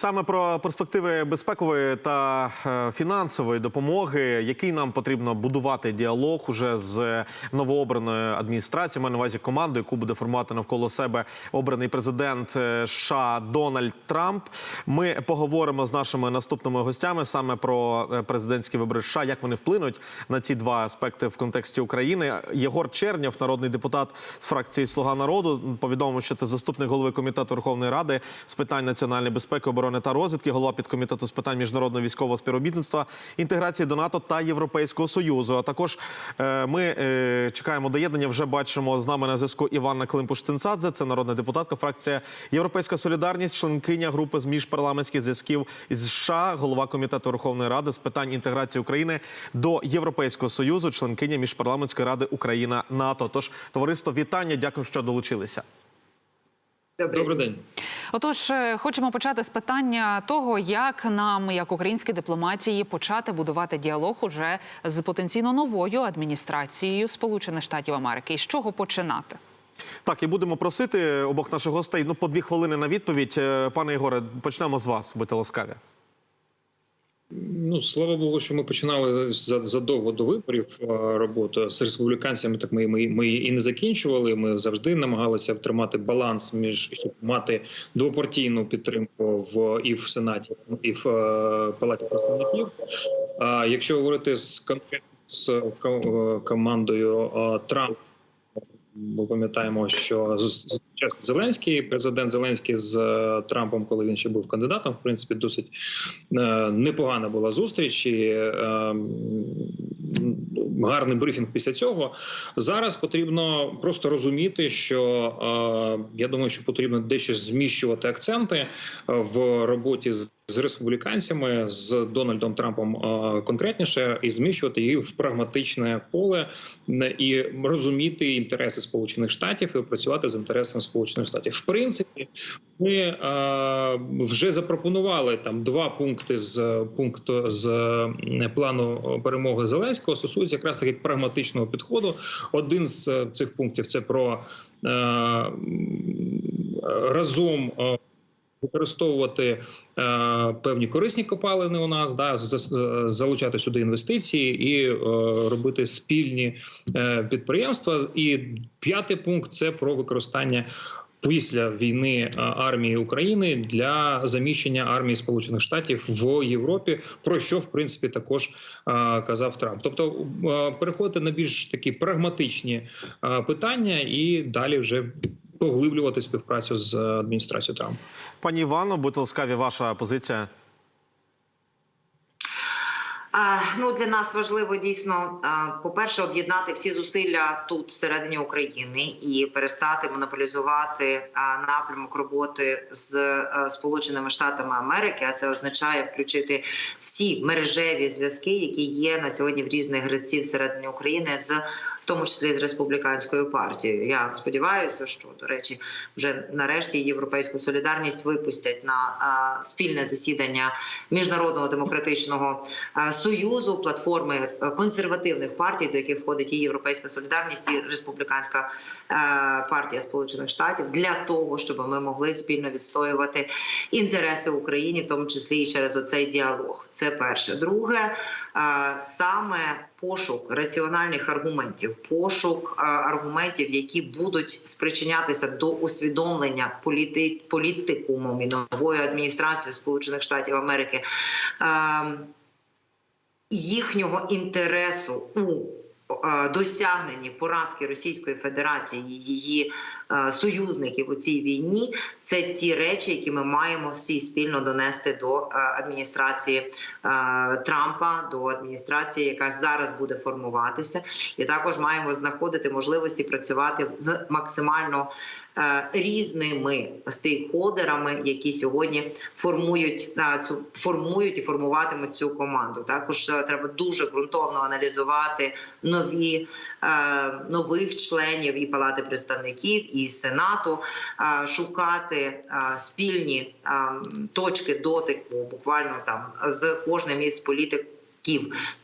Саме про перспективи безпекової та е, фінансової допомоги, який нам потрібно будувати діалог уже з новообраною адміністрацією, маю на увазі команду, яку буде формувати навколо себе обраний президент е, США Дональд Трамп. Ми поговоримо з нашими наступними гостями саме про е, президентські вибори США, як вони вплинуть на ці два аспекти в контексті України. Єгор Чернєв, народний депутат з фракції Слуга народу, повідомив, що це заступник голови комітету Верховної Ради з питань національної безпеки, оборони та розвідки, голова підкомітету з питань міжнародного військового співробітництва, інтеграції до НАТО та Європейського союзу. А також е, ми е, чекаємо доєднання. Вже бачимо з нами на зв'язку Іванна Климпуш-Цинцадзе. Це народна депутатка, фракція Європейська Солідарність, членкиня групи з міжпарламентських зв'язків із США, голова комітету Верховної Ради з питань інтеграції України до Європейського союзу, членкиня міжпарламентської ради Україна НАТО. Тож товариство, вітання. Дякую, що долучилися. Добрий день. Отож, е, хочемо почати з питання того, як нам, як українській дипломатії, почати будувати діалог уже з потенційно новою адміністрацією Сполучених Штатів Америки. І з чого починати? Так, і будемо просити обох наших гостей ну по дві хвилини на відповідь. Е, Пане Ігоре, почнемо з вас. Будьте ласкаві. Ну слава Богу, що ми починали за- задовго до виборів е, роботу з республіканцями. Так ми, ми, ми і не закінчували. Ми завжди намагалися втримати баланс між щоб мати двопартійну підтримку в і в сенаті, і в е, палаті представників. А якщо говорити з з е, командою Трамп. Ми пам'ятаємо, що з- чесно, Зеленський, президент Зеленський з е, Трампом, коли він ще був кандидатом, в принципі, досить е, непогана була зустріч. І, е, гарний брифінг після цього. Зараз потрібно просто розуміти, що я думаю, що потрібно дещо зміщувати акценти в роботі з. З республіканцями з Дональдом Трампом е, конкретніше і зміщувати її в прагматичне поле і розуміти інтереси Сполучених Штатів і працювати з інтересами Сполучених Штатів. В принципі, ми е, вже запропонували там два пункти з пункту з плану перемоги Зеленського стосується якраз таки прагматичного підходу. Один з е, цих пунктів це про разом. Використовувати е, певні корисні копалини у нас, да залучати сюди інвестиції і е, робити спільні е, підприємства. І п'ятий пункт це про використання після війни е, армії України для заміщення армії Сполучених Штатів в Європі, про що в принципі також е, казав Трамп. Тобто е, переходити на більш такі прагматичні питання і далі вже поглиблювати співпрацю з е, адміністрацією Трампа. Пані Івано, будьте ласкаві, ваша позиція. Ну для нас важливо дійсно, по-перше, об'єднати всі зусилля тут всередині України і перестати монополізувати напрямок роботи з а, Сполученими Штатами Америки. А це означає включити всі мережеві зв'язки, які є на сьогодні в різних гравців всередині України з. Тому числі з республіканською партією. Я сподіваюся, що до речі, вже нарешті європейську солідарність випустять на спільне засідання міжнародного демократичного союзу платформи е, консервативних партій, до яких входить і Європейська солідарність, і республіканська е, партія Сполучених Штатів, для того, щоб ми могли спільно відстоювати інтереси України, в тому числі і через оцей діалог. Це перше. Друге, е, саме пошук раціональних аргументів, пошук е, аргументів, які будуть спричинятися до усвідомлення політи, політикумом і нової адміністрації Сполучених Штатів Америки. Е, їхнього інтересу у е, досягненні поразки Російської Федерації її е, союзників у цій війні це ті речі, які ми маємо всі спільно донести до е, адміністрації Трампа, до адміністрації, яка зараз буде формуватися, і також маємо знаходити можливості працювати з максимально різними стейкхолдерами, які сьогодні формують е, цю формують і формуватимуть цю команду. Також е, треба дуже ґрунтовно аналізувати нові е, нових членів і палати представників і сенату, е, шукати е, спільні е, точки дотику, буквально там з кожним із політик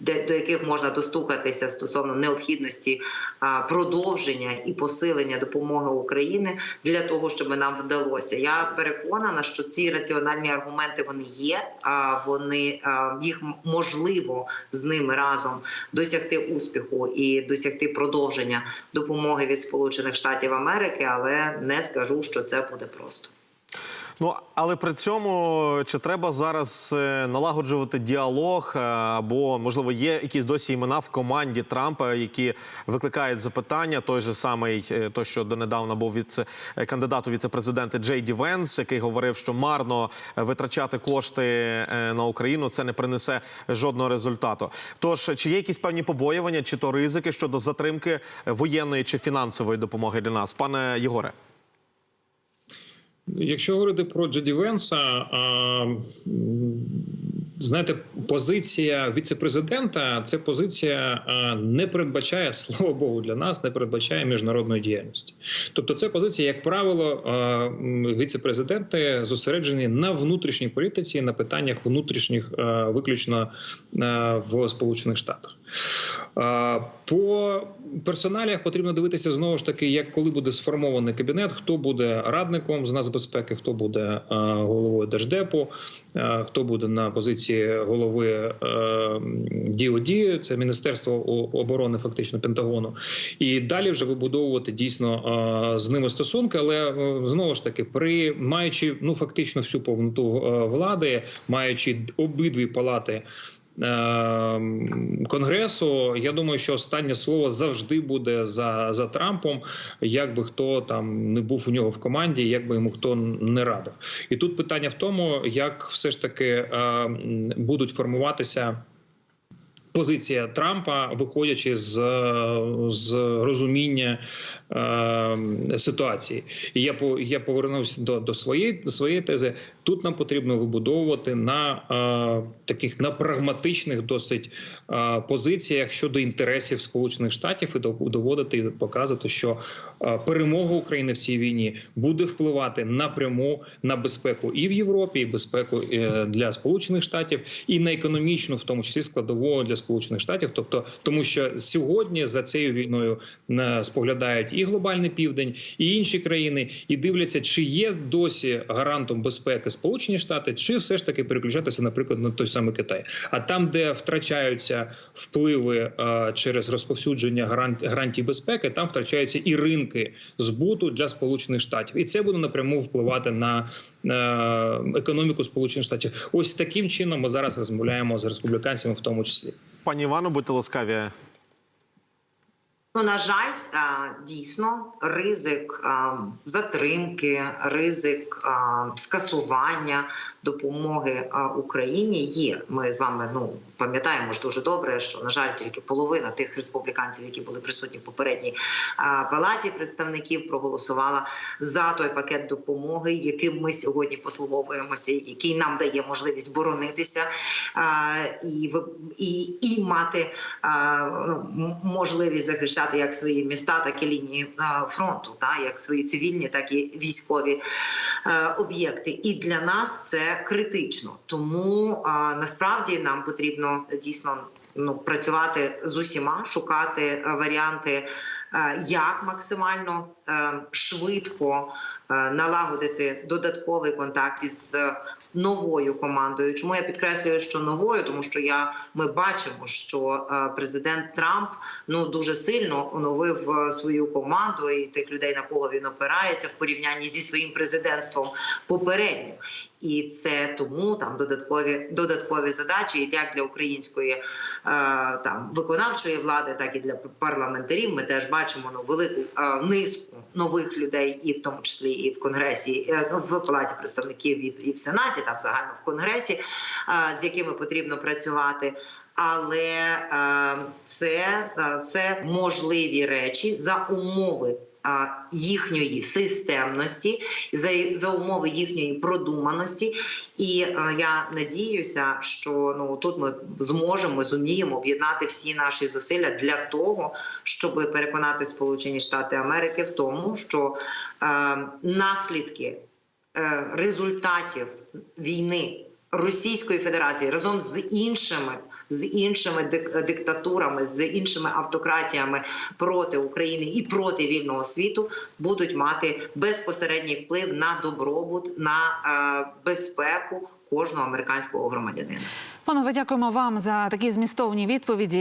де до яких можна достукатися стосовно необхідності продовження і посилення допомоги України для того, щоб нам вдалося. Я переконана, що ці раціональні аргументи вони є. А вони їх можливо з ними разом досягти успіху і досягти продовження допомоги від Сполучених Штатів Америки, але не скажу, що це буде просто. Ну але при цьому чи треба зараз е, налагоджувати діалог, е, або можливо є якісь досі імена в команді Трампа, які викликають запитання. Той же самий, е, той, що донедавна був від кандидату віце-президента Джей Ді Венс, який говорив, що марно витрачати кошти на Україну це не принесе жодного результату. Тож чи є якісь певні побоювання, чи то ризики щодо затримки воєнної чи фінансової допомоги для нас, пане Єгоре? Якщо говорити про Джеді Венса, знаєте, позиція віце-президента це позиція не передбачає, слава Богу, для нас не передбачає міжнародної діяльності. Тобто, це позиція, як правило, а, зосереджені на внутрішній політиці, на питаннях внутрішніх, виключно в Сполучених Штатах. По персоналіях потрібно дивитися знову ж таки, як коли буде сформований кабінет, хто буде радником з нацбезпеки, хто буде головою держдепу, хто буде на позиції голови DOD, це Міністерство оборони, фактично Пентагону, і далі вже вибудовувати дійсно з ними стосунки. Але е, знову ж таки, при маючи ну фактично всю повноту е, влади, маючи обидві палати. Е, Конгресу, я думаю, що останнє слово завжди буде за, за Трампом, як би хто там не був у нього в команді, як би йому хто не радив. І тут питання в тому, як все ж таки е, будуть формуватися. Позиція Трампа, виходячи з, з розуміння е, ситуації, і я по я повернувся до, до своєї до своєї тези. Тут нам потрібно вибудовувати на е, таких на прагматичних досить е, позиціях щодо інтересів Сполучених Штатів і доводити і показувати, що е, перемога України в цій війні буде впливати напряму на безпеку і в Європі, і безпеку е, для Сполучених Штатів, і на економічну, в тому числі складову для Сполучених Штатів. Тобто, тому що сьогодні за цією війною е, споглядають і глобальний південь, і інші країни, і дивляться, чи є досі гарантом безпеки Сполучені Штати, чи все ж таки переключатися, наприклад, на той самий Китай. А там, де втрачаються впливи е, через розповсюдження гарант, гарантій безпеки, там втрачаються і ринки збуту для Сполучених Штатів, і це буде напряму впливати на е, економіку Сполучених Штатів. Ось таким чином ми зараз розмовляємо з республіканцями, в тому числі. Пані Івано, будьте ласкаві. Ну, на жаль, дійсно ризик затримки, ризик скасування допомоги Україні є. Ми з вами ну пам'ятаємо ж дуже добре, що на жаль, тільки половина тих республіканців, які були присутні в попередній палаті представників, проголосувала за той пакет допомоги, яким ми сьогодні послуговуємося, який нам дає можливість боронитися і, і, і мати ну, можливість захищати як свої міста, так і лінії фронту, та як свої цивільні, так і військові е, об'єкти. І для нас це критично. Тому насправді нам потрібно дійсно ну працювати з усіма, шукати е, варіанти, е, як максимально е, швидко е, налагодити додатковий контакт із е, новою командою. Чому я підкреслюю, що новою, тому що я ми бачимо, що е, президент Трамп ну дуже сильно оновив е, свою команду і тих людей, на кого він опирається в порівнянні зі своїм президентством попереднім. І це тому там додаткові додаткові задачі, як для української е, там виконавчої влади, так і для парламентарів. Ми теж бачимо ну, велику е, низку нових людей, і в тому числі і в конгресі, е, ну, в палаті представників, і в, і в сенаті, там загально в конгресі, з якими потрібно працювати. Але це, е, це можливі речі за умови їхньої системності, за, умови їхньої продуманості. І е, я надіюся, що ну тут ми зможемо зуміємо об'єднати всі наші зусилля для того, щоб переконати Сполучені Штати Америки в тому, що е, наслідки е, результатів війни Російської Федерації разом з іншими з іншими дик- диктатурами, з іншими автократіями проти України і проти вільного світу будуть мати безпосередній вплив на добробут, на е, безпеку кожного американського громадянина. Панове, дякуємо вам за такі змістовні відповіді.